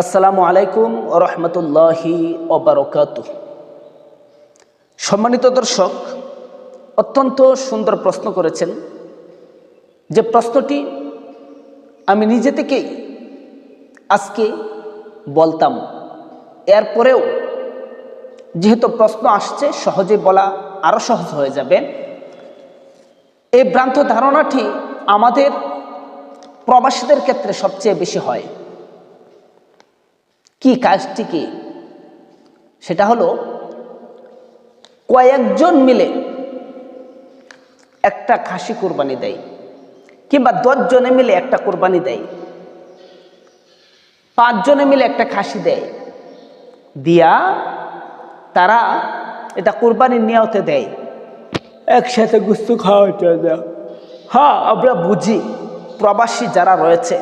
আসসালামু আলাইকুম রহমতুল্লাহি ওবরকাত সম্মানিত দর্শক, অত্যন্ত সুন্দর প্রশ্ন করেছেন যে প্রশ্নটি আমি নিজে থেকেই আজকে বলতাম। এরপরেও যেহেতু প্রশ্ন আসছে, সহজে বলা আরও সহজ হয়ে যাবে। এই ভ্রান্ত ধারণাটি আমাদের প্রবাসীদের ক্ষেত্রে সবচেয়ে বেশি হয়। কি কাজটি কি? সেটা হলো কয়েকজন মিলে একটা খাসি কোরবানি দেয়, কিংবা দশজনে মিলে একটা কোরবানি দেয়, পাঁচজনে মিলে একটা খাসি দেয়। দিয়া তারা এটা কোরবানির নিয়তে দেয়। একসাথে গুস্তু খাওয়া হ্যাঁ আমরা বুঝি, প্রবাসী যারা রয়েছে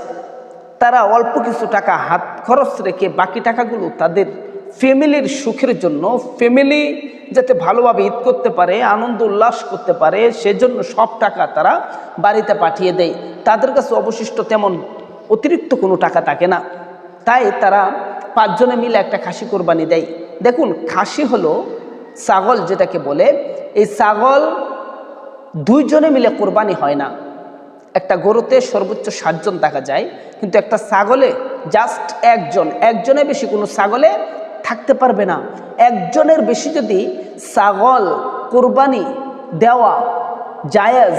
তারা অল্প কিছু টাকা হাত খরচ রেখে বাকি টাকাগুলো তাদের ফ্যামিলির সুখের জন্য, ফ্যামিলি যাতে ভালোভাবে ঈদ করতে পারে, আনন্দ উল্লাস করতে পারে, সেজন্য সব টাকা তারা বাড়িতে পাঠিয়ে দেয়। তাদের কাছে অবশিষ্ট তেমন অতিরিক্ত কোনো টাকা থাকে না। তাই তারা পাঁচজনে মিলে একটা খাসি কোরবানি দেয়। দেখুন, খাসি হলো ছাগল যেটাকে বলে। এই ছাগল দুইজনে মিলে কোরবানি হয় না। একটা গরুতে সর্বোচ্চ সাতজন থাকা যায়, কিন্তু একটা ছাগলে জাস্ট একজন একজনের বেশি কোনো ছাগলে থাকতে পারবে না। একজনের বেশি যদি ছাগল, কোরবানি দেওয়া জায়েজ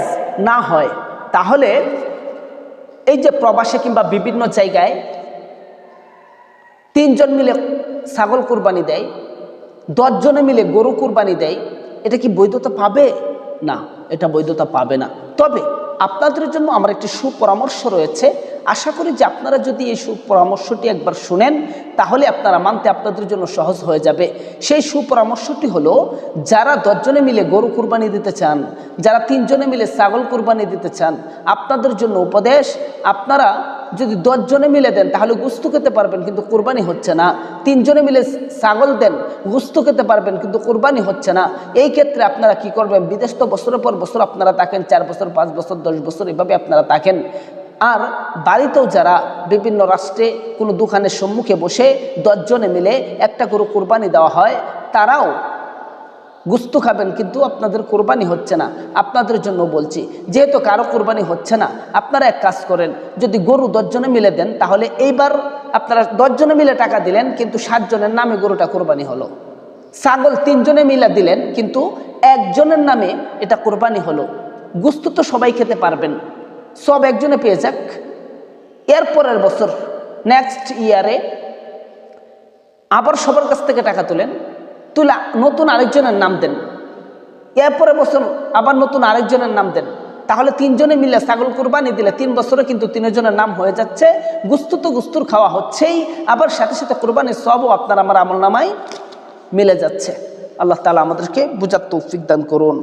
না হয়, তাহলে এই যে প্রবাসে কিংবা বিভিন্ন জায়গায় তিনজন মিলে ছাগল কোরবানি দেয়, দশজনে মিলে গরু কোরবানি দেয়, এটা কি বৈধতা পাবে? না, এটা বৈধতা পাবে না। তবে আপনাদের জন্য আমার একটি সুপরামর্শ রয়েছে। আশা করি যে আপনারা যদি এই সুপরামর্শটি একবার শুনেন, তাহলে আপনারা মানতে আপনাদের জন্য সহজ হয়ে যাবে। সেই সুপরামর্শটি হলো, যারা দশজনে মিলে গরু কুরবানি দিতে চান, যারা তিনজনে মিলে ছাগল কুরবানি দিতে চান, আপনাদের জন্য উপদেশ, আপনারা যদি দশজনে মিলে দেন, তাহলে গুস্তু খেতে পারবেন, কিন্তু কোরবানি হচ্ছে না। তিনজনে মিলে ছাগল দেন, গুস্তু খেতে পারবেন, কিন্তু কোরবানি হচ্ছে না। এই ক্ষেত্রে আপনারা কি করবেন? বিদেশ তো বছরের পর বছর আপনারা থাকেন, চার বছর, পাঁচ বছর, দশ বছর, এভাবে আপনারা থাকেন। আর বাড়িতেও যারা বিভিন্ন রাষ্ট্রে কোনো দোকানের সম্মুখে বসে দশজনে মিলে একটা করে কোরবানি দেওয়া হয়, তারাও গুস্তু খাবেন, কিন্তু আপনাদের কোরবানি হচ্ছে না। আপনাদের জন্য বলছি, যেহেতু কারও কোরবানি হচ্ছে না, আপনারা এক কাজ করেন, যদি গরু দশজনে মিলে দেন, তাহলে এইবার আপনারা দশজনে মিলে টাকা দিলেন, কিন্তু সাতজনের নামে গরুটা কোরবানি হলো। ছাগল তিনজনে মিলে দিলেন, কিন্তু একজনের নামে এটা কোরবানি হলো। গুস্তু তো সবাই খেতে পারবেন, সব একজনে পেয়ে যাক। এরপরের বছর নেক্সট ইয়ারে আবার সবার কাছ থেকে টাকা তোলেন তুলে, নতুন আরেকজনের নাম দেন। এরপরে বছর আবার নতুন আরেকজনের নাম দেন। তাহলে তিনজনে মিলে ছাগল কুরবানি দিলে তিন বছরে কিন্তু তিনজনের নাম হয়ে যাচ্ছে। গুস্তু তো গুস্তুর খাওয়া হচ্ছেই, আবার সাথে সাথে কোরবানি সবও আপনার আমার আমল নামাই মিলে যাচ্ছে। আল্লাহ তালা আমাদেরকে বুঝার তৌফিক দান করুন।